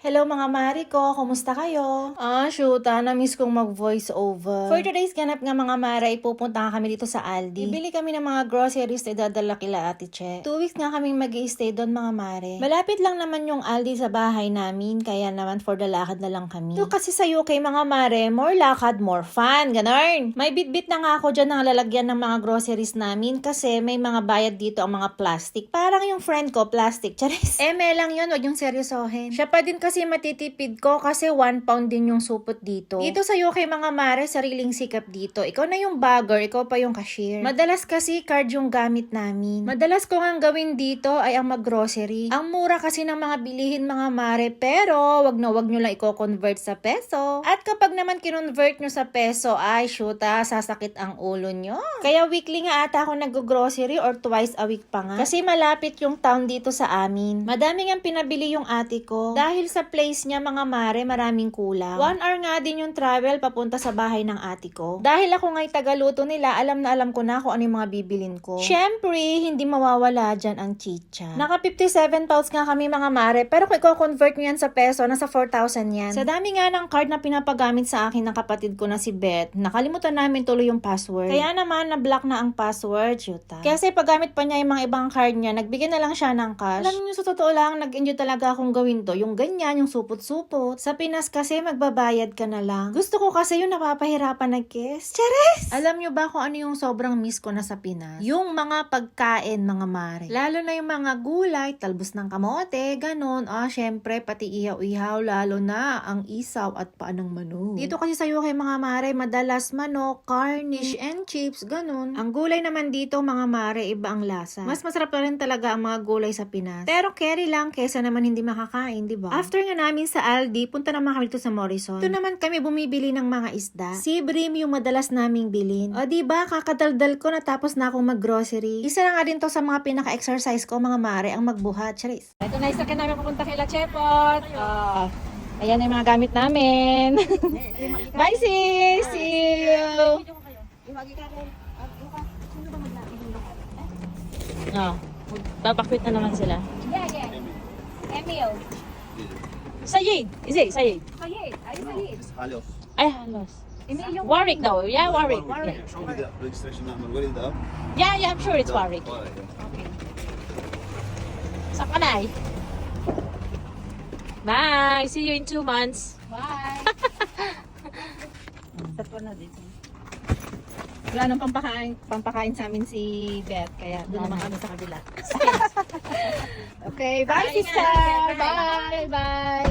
Hello mga mari ko, kumusta kayo? Ah, shoot, ah, na-miss kong mag-voice over. For today's ganap nga mga mari, pupunta nga kami dito sa Aldi. Bibili kami ng mga groceries na idadala kila Ate Che. Two weeks nga kaming mag stay doon mga mare. Malapit lang naman yung Aldi sa bahay namin, kaya naman for the lakad na lang kami. Ito kasi sa UK mga mare, more lakad, more fun, ganun. May bitbit na nga ako dyan ng lalagyan ng mga groceries namin kasi may mga bayad dito ang mga plastic. Parang yung friend ko, plastic. Charis. Eme lang yun, wag yung seryosohin. Siya pa din kasi matitipid ko kasi 1 pound din yung supot dito. Dito sa UK mga mare, sariling sikap dito. Ikaw na yung bagger, ikaw pa yung cashier. Madalas kasi card yung gamit namin. Madalas ko nga gawin dito ay ang mag-grocery. Ang mura kasi ng mga bilihin mga mare, pero wag na wag nyo lang i-convert sa peso. At kapag naman kinonvert nyo sa peso, ay shoot ah, sasakit ang ulo nyo. Kaya weekly nga ata ako nag-grocery or twice a week pa nga. Kasi malapit yung town dito sa amin. Madami nga pinabili yung ate ko. Dahil sa place niya mga mare, maraming kulang. One hour nga din yung travel papunta sa bahay ng ate ko. Dahil ako nga'y tagaluto nila, alam na alam ko na kung ano yung mga bibilin ko. Syempre, hindi mawawala dyan ang chicha. Naka 57 pounds nga kami mga mare, pero kung i-convert nyo yan sa peso, nasa 4,000 yan. Sa dami nga ng card na pinapagamit sa akin ng kapatid ko na si Beth, nakalimutan namin tuloy yung password. Kaya naman, na-block na ang password, shoota. Kasi paggamit pa niya yung mga ibang card niya, nagbigay na lang siya ng cash. Alam niyo, sa totoo lang, nag-enjoy talaga akong gawin to. Yung ganyan, yung supot-supot. Sa Pinas kasi, magbabayad ka na lang. Gusto ko kasi yung napapahirapan na kiss. Chares! Alam niyo ba kung ano yung sobrang miss ko na sa Pinas? Yung mga pagkain, mga mare. Lalo na yung mga gulay, talbos ng kamote, ganun. Ah, syempre, pati ihaw-ihaw, lalo na ang isaw at paanong manok. Dito kasi sa UK, mga mare, madalas manok, carnish, and chips, ganun. Ang gulay naman dito, mga mare, iba ang lasa. Mas masarap na rin talaga ang mga gulay sa Pinas. Pero carry lang, kesa naman hindi makakain, di ba? After nga namin sa Aldi, punta naman kami dito sa Morrison. Ito naman kami bumibili ng mga isda. Si Brim yung madalas naming bilin. O di ba kakadaldal ko natapos na akong mag-grocery. Isa na nga din to sa mga pinaka-exercise ko, mga mare, ang magbuhat. Charis. Ito na isa ka namin pupunta kay La Chepot. Ah, ayan yung mga gamit namin. Bye sis! See you! Oh, babakwit na naman sila. Yeah, yeah. Emil. Sayid. Is it Sayid? Sayid. Are you Sayid? It's Halos. Ay, halos. Emilio. Warwick daw. Yeah, Warwick. Warwick. Show me the registration number. Where is that? Yeah, yeah, I'm sure it's Warwick. Okay. Sa kanay. Bye. See you in two months. Bye. Tatwa na dito. Wala nang pampakain, pampakain sa amin si Beth, kaya doon naman kami sa kabila. okay, bye, Bye, sister! ingat. Bye! Bye!